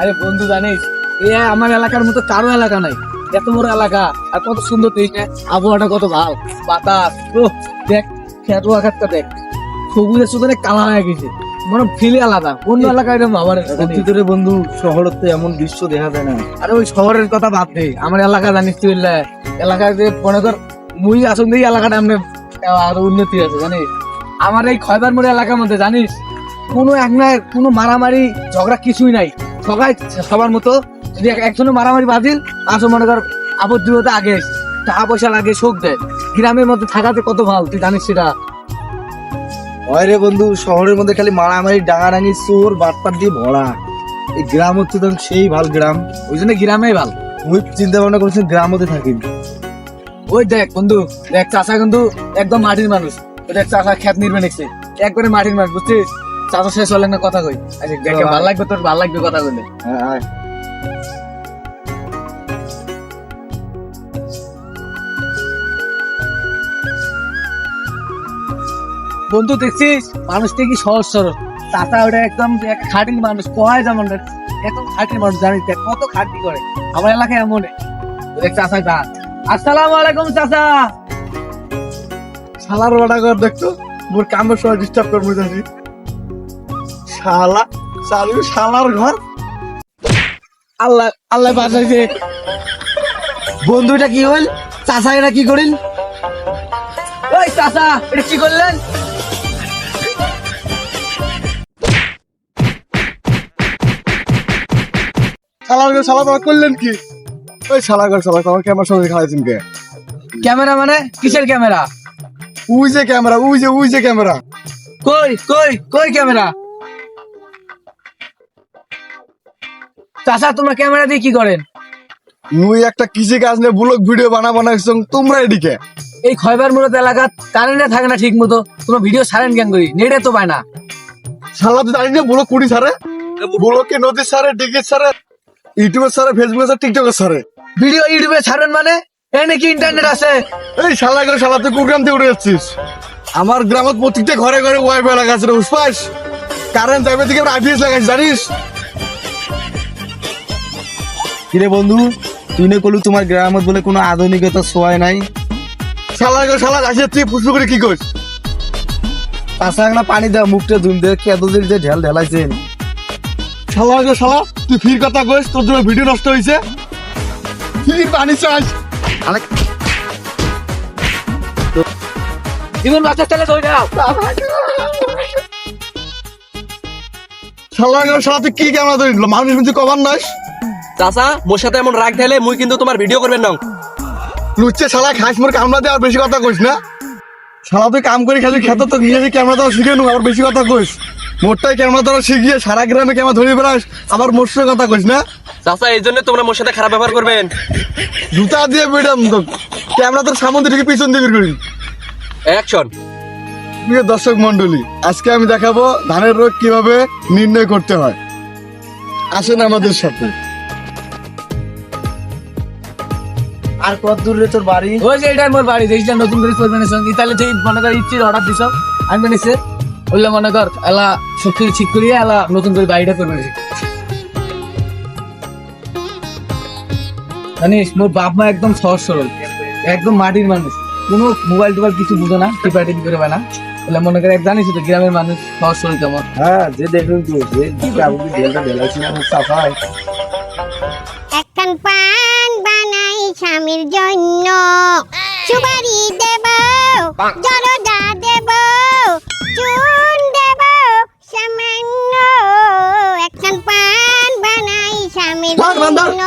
আরে বন্ধু জানিস এ আমার এলাকার মতো কারও এলাকা নাই। এত বড় এলাকা আর কত সুন্দর তুই আবহাওয়াটা কত ভালো। বাতাস ও দেখ খেত আঘাতটা দেখ। সবুজের সুতরাং কালা হয়ে গেছে। মানে ফিলে আলাদা। অন্য এলাকায় এরকম আবার ভিতরে বন্ধু শহরের তো এমন দৃশ্য দেখা যায় না। আরে ওই শহরের কথা বাদ দে। আমার এলাকা জানিস তুই এলা, এলাকায় যে মনে কর মুই আসুন এই এলাকাটা আমরা আরও উন্নতি আছে জানিস? আমার এই খয়বার মোড় এলাকার মধ্যে জানিস? কোনো এক না কোনো মারামারি ঝগড়া কিছুই নাই। সবাই সবার মতো। যদি এক- একজনের মারামারি বাজিল আসো মনে কর হতে আগে টাকা পয়সা লাগে শোক দেয়। গ্রামের মধ্যে থাকাতে কত ভালো তুই জানিস সেটা? হয় রে বন্ধু শহরের মধ্যে খালি মারামারি ডাঙাডাঙি চোর বাটপাট দিয়ে ভরা। এই গ্রাম হচ্ছে তো সেই ভালো গ্রাম। ওই জন্য গ্রামেই ভালো। মুই চিন্তা ভাবনা করছি গ্রাম হতে থাকি। ওই দেখ বন্ধু দেখ চাষা কিন্তু একদম মাটির মানুষ। ওই দেখ চাষা খেত নির্মে নিচ্ছে একবারে মাটির মানুষ বুঝছিস? চাষা শেষ হলে না কথা কই? আচ্ছা দেখে ভালো লাগবে তোর ভালো লাগবে কথা কইলে। হ্যাঁ বন্ধু দেখছিস? মানুষটা কি সহজ সরল। চাষা ওটা একদম এক খাটির মানুষ। কয় যেমন এত খাটির মানুষ জানিস কত খাটি করে। আমার এলাকায় এমন চাষা গাছ আসসালামু আলাইকুম চাষা শালার ওটা কর দেখতো মোর কামের সময় ডিস্টার্ব করব যাচ্ছি শালা চালু শালার ঘর। আল্লাহ আল্লাহ বাঁচাইছে। বন্ধুটা কি হল? চাষা এটা কি করিল? ওই চাষা এটা কি করলেন? শালার ঘর শালা তোমার করলেন কি? ওই শালা ঘর শালা তোমার ক্যামেরার সঙ্গে খাওয়াইছেন কে? ক্যামেরা মানে? কিসের ক্যামেরা? উই যে ক্যামেরা উই যে উই যে ক্যামেরা। কই কই কই ক্যামেরা? চাচা তোমরা ক্যামেরা দিয়ে কি করেন? মুই একটা কৃষি কাজ নিয়ে ব্লগ ভিডিও বানা বানাইছ তোমরা এদিকে। এই খয়বার মূলত এলাকা কারেন্টে থাকে না ঠিক মতো তোমরা ভিডিও ছাড়েন কেন করি? নেটে তো পায় না। শালা তো জানি না ব্লগ কুড়ি সারে ব্লগে নদী সারে ডিগি সারে ইউটিউবে সারে ফেসবুকে সারে টিকটকে সারে ভিডিও ইউটিউবে ছাড়েন মানে? এই নাকি ইন্টারনেট আছে? এই শালা করে শালা তুই কুগ্রাম থেকে উঠে যাচ্ছিস? আমার গ্রামত প্রত্যেকটা ঘরে ঘরে ওয়াইফাই লাগাচ্ছে রে উসপাস। কারেন্ট যাবে থেকে আইপিএস লাগাইছিস জানিস? কিরে বন্ধু তুই না কলু তোমার গ্রামত বলে কোনো আধুনিকতা সোয়াই নাই? শালা করে শালা আসে তুই পুষ্প করে কি করিস একটা পানি দেওয়া মুখটা ধুন দে কেদো যে ঢেল ঢেলাইছেন শালা শালা তুই ফির কথা কইস তোর জন্য ভিডিও নষ্ট হয়েছে ফির পানি চাস। আরে। জীবন বাচ্চার তাহলে ধরে নাও শালা করে শালা তুই কি ক্যামেরা ধরিল মানুষ কিন্তু কবার নয় চাচা মোর সাথে এমন রাগ ঢেলে মুই কিন্তু তোমার ভিডিও করবেন না। লুচ্ছে শালা খাস মোর কামলা দিয়ে আর বেশি কথা কইস না। শালা তুই কাম করে খালি খেতে তো নিজে ক্যামেরা দেওয়া শিখে নু আবার বেশি কথা কইস। মোরটাই ক্যামেরা দেওয়া শিখিয়ে সারা গ্রামে ক্যামেরা ধরে বেড়াস আবার মোর সঙ্গে কথা কইস না। চাচা এই জন্য তোমরা মোর সাথে খারাপ ব্যবহার করবেন। জুতা দিয়ে বেড়াম তো ক্যামেরা তোর সামনে থেকে পিছন দিয়ে বের করি অ্যাকশন প্রিয় দর্শক মন্ডলী আজকে আমি দেখাবো ধানের রোগ কীভাবে নির্ণয় করতে হয়। আসেন আমাদের সাথে। আর কত দূরে তোর বাড়ি? ওই যে এটাই মোর বাড়ি যেটা নতুন করে করবেন ইতালি থেকে মনে কর ইচ্ছির অর্ডার দিছ আমি বানিয়েছে। বললে মনে কর এলা সব কিছু ঠিক করিয়ে এলা নতুন করে বাড়িটা করবেন জানিস মোর বাপ মা একদম সহজ সরল একদম মাটির মানুষ। কোনো মোবাইল টোবাইল কিছু বুঝো না টিপা টিপি করে বানা বলে মনে করে জানিস তো গ্রামের মানুষ সহজ সরল কেমন? হ্যাঁ যে দেখুন তো যে আপনি ঢেলটা ঢেলাইছি না সাফাই একখান পান বানাই স্বামীর জন্য। সুপারি দেব জলদা দেব চুন দেব সামান্য একখান পান বানাই স্বামীর জন্য।